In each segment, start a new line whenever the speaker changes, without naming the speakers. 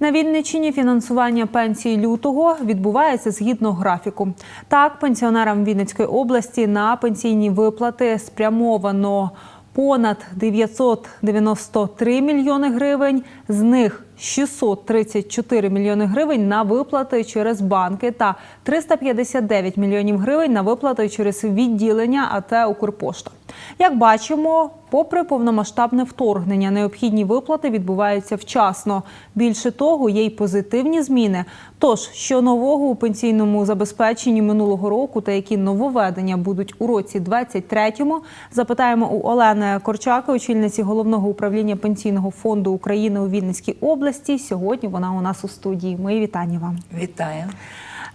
На Вінниччині фінансування пенсії лютого відбувається згідно графіку. Так, пенсіонерам Вінницької області на пенсійні виплати спрямовано понад 993 мільйони гривень. З них 634 мільйони гривень на виплати через банки та 359 мільйонів гривень на виплати через відділення АТ «Укрпошта». Як бачимо, попри повномасштабне вторгнення, необхідні виплати відбуваються вчасно. Більше того, є й позитивні зміни. Тож, що нового у пенсійному забезпеченні минулого року та які нововведення будуть у році 23-му, запитаємо у Олени Корчаки, очільниці головного управління пенсійного фонду України у Вінницькій області. Сьогодні вона у нас у студії. Мої вітання вам.
Вітаю.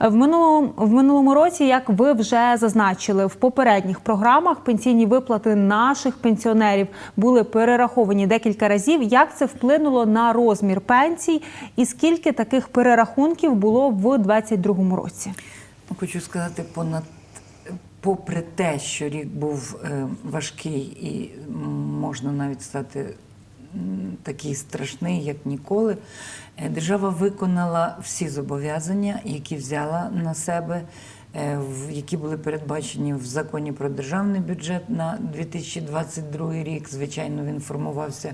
В минулому в минулому році, як ви вже зазначили, в попередніх програмах пенсійні виплати наших пенсіонерів були перераховані декілька разів. Як це вплинуло на розмір пенсій, і скільки таких перерахунків було в 2022 році?
Ну, Хочу сказати, понад попри те, що рік був е, важкий і можна навіть стати такий страшний, як ніколи, е, держава виконала всі зобов'язання, які взяла на себе. е, Які були передбачені в законі про державний бюджет на 2022 рік. Звичайно, він формувався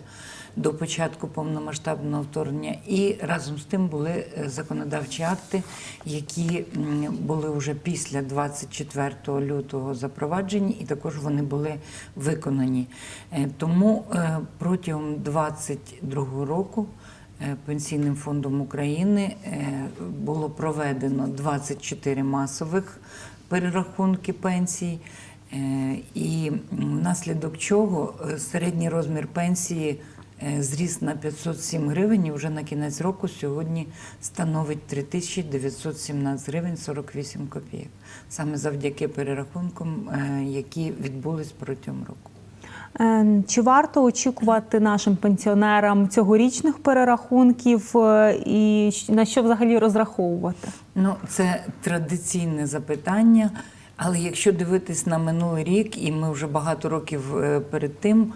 до початку повномасштабного вторгнення. І разом з тим були е, законодавчі акти, які були вже після 24 лютого запроваджені, і також вони були виконані. Е, Тому е, протягом 2022 року. Пенсійним фондом України було проведено 24 масових перерахунки пенсій, і внаслідок чого середній розмір пенсії зріс на 507 гривень і вже на кінець року сьогодні становить 3917 гривень 48 копійок. Саме завдяки перерахункам, е, які відбулись протягом року.
Е, Чи варто очікувати нашим пенсіонерам цьогорічних перерахунків е, і на що взагалі розраховувати?
Ну, це традиційне запитання. Але якщо дивитись на минулий рік, і ми вже багато років е, перед тим е,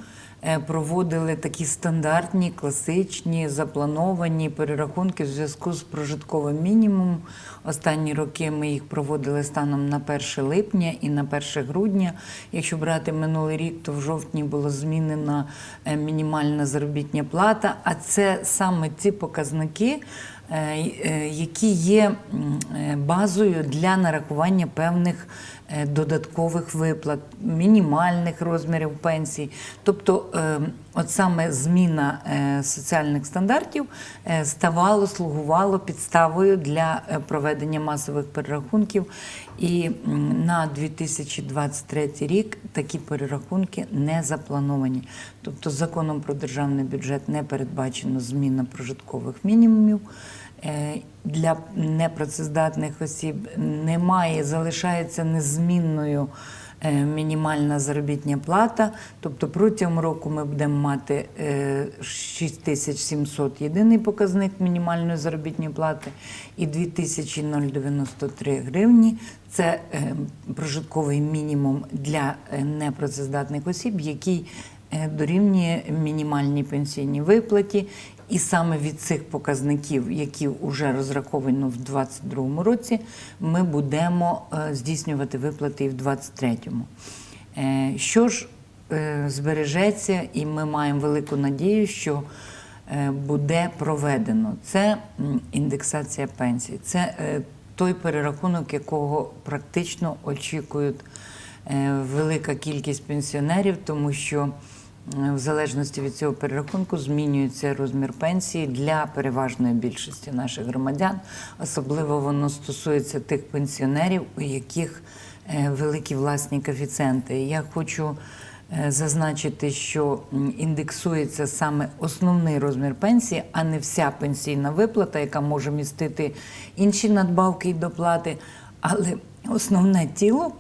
проводили такі стандартні, класичні, заплановані перерахунки в зв'язку з прожитковим мінімумом. Останні роки ми їх проводили станом на 1 липня і на 1 грудня. Якщо брати минулий рік, то в жовтні була змінена е, мінімальна заробітня плата. А це саме ці показники. Е, е, які є е, базою для нарахування певних додаткових виплат, мінімальних розмірів пенсій. Тобто, от саме зміна соціальних стандартів ставало, слугувало підставою для проведення масових перерахунків. І на 2023 рік такі перерахунки не заплановані. Тобто законом про державний бюджет не передбачено зміна прожиткових мінімумів. Е, Для непрацездатних осіб немає, залишається незмінною е, мінімальна заробітня плата. Тобто протягом року ми будемо мати е, 6700 єдиний показник мінімальної заробітної плати і 2093 гривні. Це е, прожитковий мінімум для е, непрацездатних осіб, який е, дорівнює мінімальній пенсійній виплаті. І саме від цих показників, які вже розраховані в 2022 році, ми будемо е, здійснювати виплати і в 2023. Е, Що ж е, збережеться, і ми маємо велику надію, що е, буде проведено. Це індексація пенсій. Це е, той перерахунок, якого практично очікують е, велика кількість пенсіонерів, тому що е, в залежності від цього перерахунку змінюється розмір пенсії для переважної більшості наших громадян. Особливо воно стосується тих пенсіонерів, у яких е, великі власні коефіцієнти. Я хочу е, зазначити, що індексується саме основний розмір пенсії, а не вся пенсійна виплата, яка може містити інші надбавки і доплати. Але основне тіло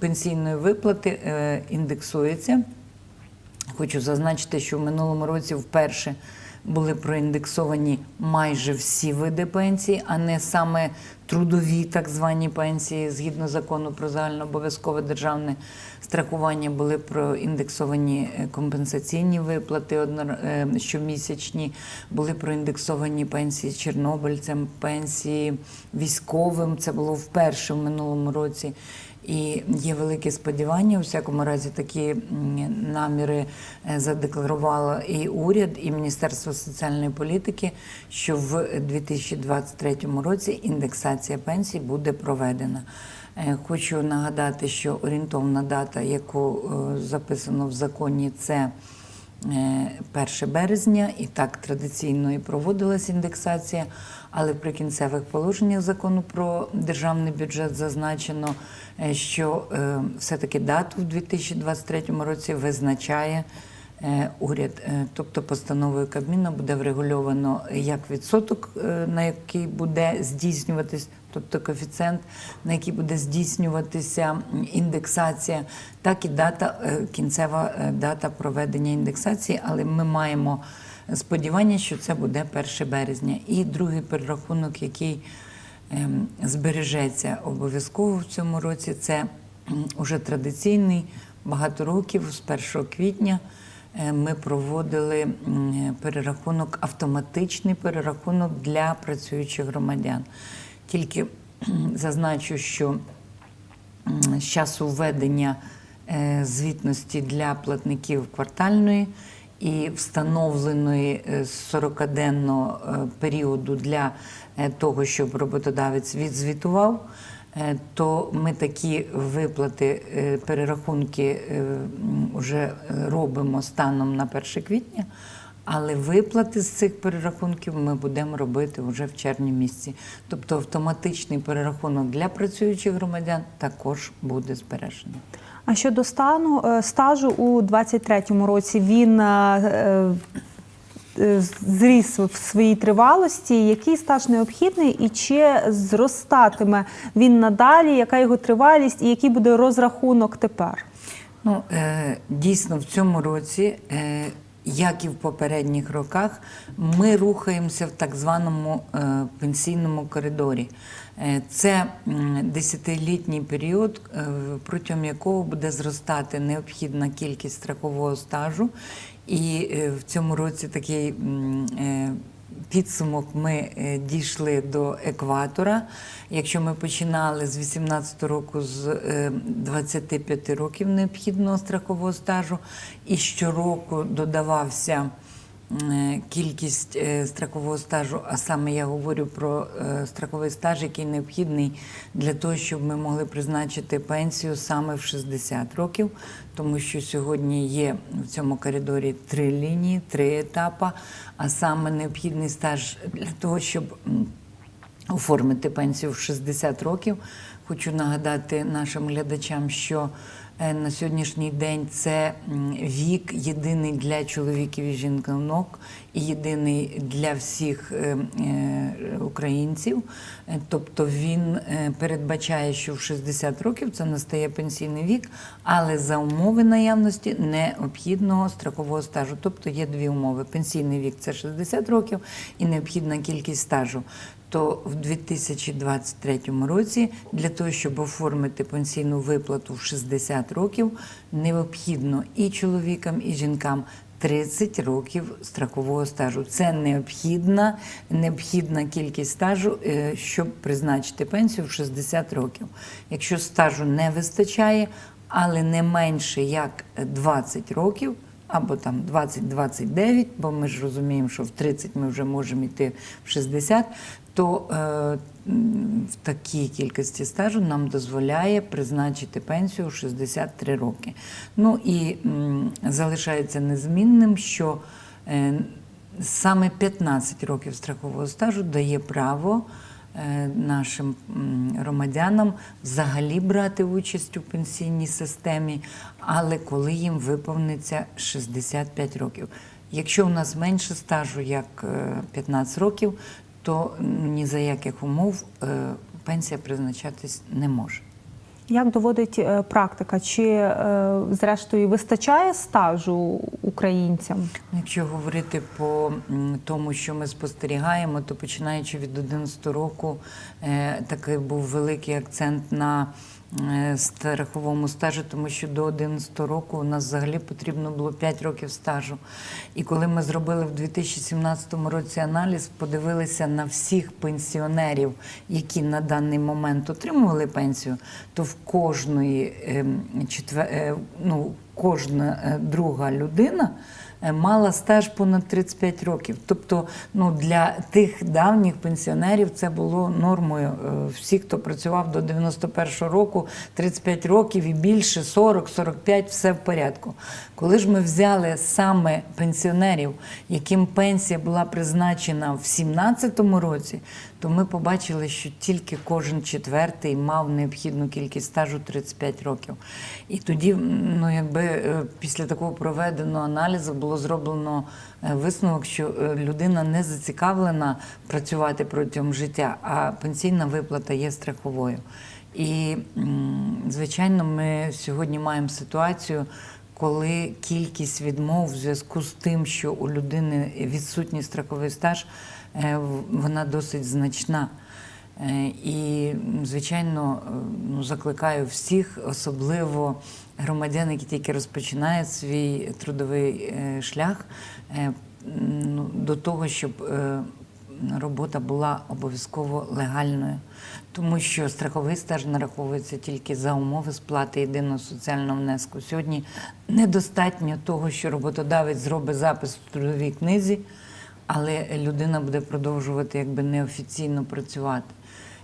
пенсійної виплати е, індексується. Хочу зазначити, що в минулому році вперше були проіндексовані майже всі види пенсій, а не саме трудові так звані пенсії, згідно закону про загальнообов'язкове державне страхування, були проіндексовані е, компенсаційні виплати е, щомісячні, були проіндексовані пенсії чорнобильцям, пенсії військовим. Це було вперше в минулому році. І є велике сподівання, у всякому разі, такі наміри задекларувала задекларувало і уряд, і Міністерство соціальної політики, що в 2023 році індексація пенсій буде проведена. Е, Хочу нагадати, що орієнтовна дата, яку е, записано в законі, це е, 1 березня, і так традиційно і проводилась індексація. Але в прикінцевих положеннях закону про державний бюджет зазначено, е, що е, все-таки дату в 2023 році визначає е, уряд. Е, Тобто постановою Кабміну буде врегульовано як відсоток, е, на який буде здійснюватись, тобто коефіцієнт, на який буде здійснюватися індексація, так і дата, е, кінцева е, дата проведення індексації. Але ми маємо сподівання, що це буде 1 березня. І другий перерахунок, який ем, збережеться обов'язково в цьому році, це уже традиційний багато років з 1 квітня. Е, Ми проводили перерахунок, автоматичний перерахунок для працюючих громадян. Тільки зазначу, що з часу введення е, звітності для платників квартальної і встановленої е, 40-денного е, періоду для того, щоб роботодавець відзвітував, то ми такі виплати, е, перерахунки вже робимо станом на 1 квітня. Але виплати з цих перерахунків ми будемо робити вже в червні місяці. Тобто автоматичний перерахунок для працюючих громадян також буде збережений.
А щодо стану е, стажу у 23-му році він е, е, зріс в своїй тривалості. Який стаж необхідний і чи зростатиме він надалі? Яка його тривалість і який буде розрахунок тепер?
Ну, е, дійсно, в цьому році, е, як і в попередніх роках, ми рухаємося в так званому е, пенсійному коридорі. Е, Це десятилітній період, е, протягом якого буде зростати необхідна кількість страхового стажу. І в цьому році такий підсумок ми е, дійшли до екватора. Якщо ми починали з 18 року з е, 25 років необхідного страхового стажу, і щороку додавався е, кількість е, страхового стажу, а саме я говорю про е, страховий стаж, який необхідний для того, щоб ми могли призначити пенсію саме в 60 років, тому що сьогодні є в цьому коридорі три лінії, три етапи, а саме необхідний стаж для того, щоб оформити пенсію в 60 років. Хочу нагадати нашим глядачам, що е, на сьогоднішній день це вік єдиний для чоловіків і жінок, і єдиний для всіх е, е, українців. Е, Тобто він е, передбачає, що в 60 років це настає пенсійний вік, але за умови наявності необхідного страхового стажу. Тобто є дві умови: пенсійний вік це 60 років і необхідна кількість стажу то в 2023 році для того, щоб оформити пенсійну виплату в 60 років, необхідно і чоловікам, і жінкам 30 років страхового стажу. Це необхідна, необхідна кількість стажу, е, щоб призначити пенсію в 60 років. Якщо стажу не вистачає, але не менше як 20 років, або там 20-29, бо ми ж розуміємо, що в 30 ми вже можемо йти в 60, то е, в такій кількості стажу нам дозволяє призначити пенсію в 63 роки. Ну і залишається незмінним, що е, саме 15 років страхового стажу дає право е, нашим громадянам взагалі брати участь у пенсійній системі, але коли їм виповниться 65 років. Якщо у нас менше стажу, як е, 15 років, то ні за яких умов е, пенсія призначатись не може.
Як доводить е, практика? Чи е, зрештою вистачає стажу українцям?
Якщо говорити по тому, що ми спостерігаємо, то починаючи від 11 року, такий був великий акцент на страховому стажу, тому що до 11 року у нас взагалі потрібно було 5 років стажу. І коли ми зробили в 2017 році аналіз, подивилися на всіх пенсіонерів, які на даний момент отримували пенсію, то в кожної ем, е, ну, кожна е, друга людина е, мала стаж понад 35 років. Тобто, ну для тих давніх пенсіонерів це було нормою. Е, Всі, хто працював до 91-го року, 35 років і більше, 40, 45, все в порядку. Коли ж ми взяли саме пенсіонерів, яким пенсія була призначена в 17-му році, то ми побачили, що тільки кожен четвертий мав необхідну кількість стажу 35 років. І тоді, ну якби е, після такого проведеного аналізу було зроблено е, висновок, що е, людина не зацікавлена працювати протягом життя, а пенсійна виплата є страховою. І, звичайно, ми сьогодні маємо ситуацію. Коли кількість відмов в зв'язку з тим, що у людини відсутній страховий стаж, е, вона досить значна. І, звичайно, ну, закликаю всіх, особливо громадян, які тільки розпочинають свій трудовий е, шлях, е, ну, до того, щоб е, робота була обов'язково легальною, тому що страховий стаж нараховується тільки за умови сплати єдиного соціального внеску. Сьогодні недостатньо того, що роботодавець зробить запис в трудовій книзі, але людина буде продовжувати якби неофіційно працювати.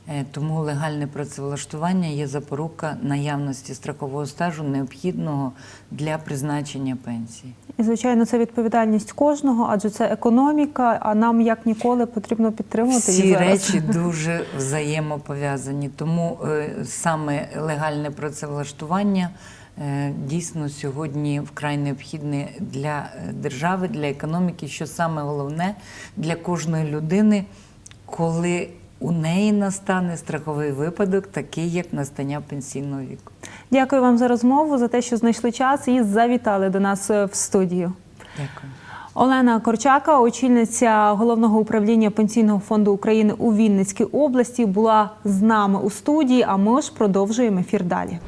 Е, Тому легальне працевлаштування є запорука наявності страхового стажу, необхідного для призначення пенсії.
І звичайно, це відповідальність кожного, адже це економіка. А нам як ніколи потрібно підтримувати її зараз.
речі дуже взаємопов'язані. Тому е, саме легальне працевлаштування е, дійсно сьогодні вкрай необхідне для держави, для економіки, що саме головне для кожної людини, коли у неї настане страховий випадок, такий як настання пенсійного віку.
Дякую вам за розмову, за те, що знайшли час і завітали до нас е, в студію.
Дякую.
Олена Корчака, очільниця головного управління пенсійного фонду України у Вінницькій області, була з нами у студії. А ми ж продовжуємо ефір далі.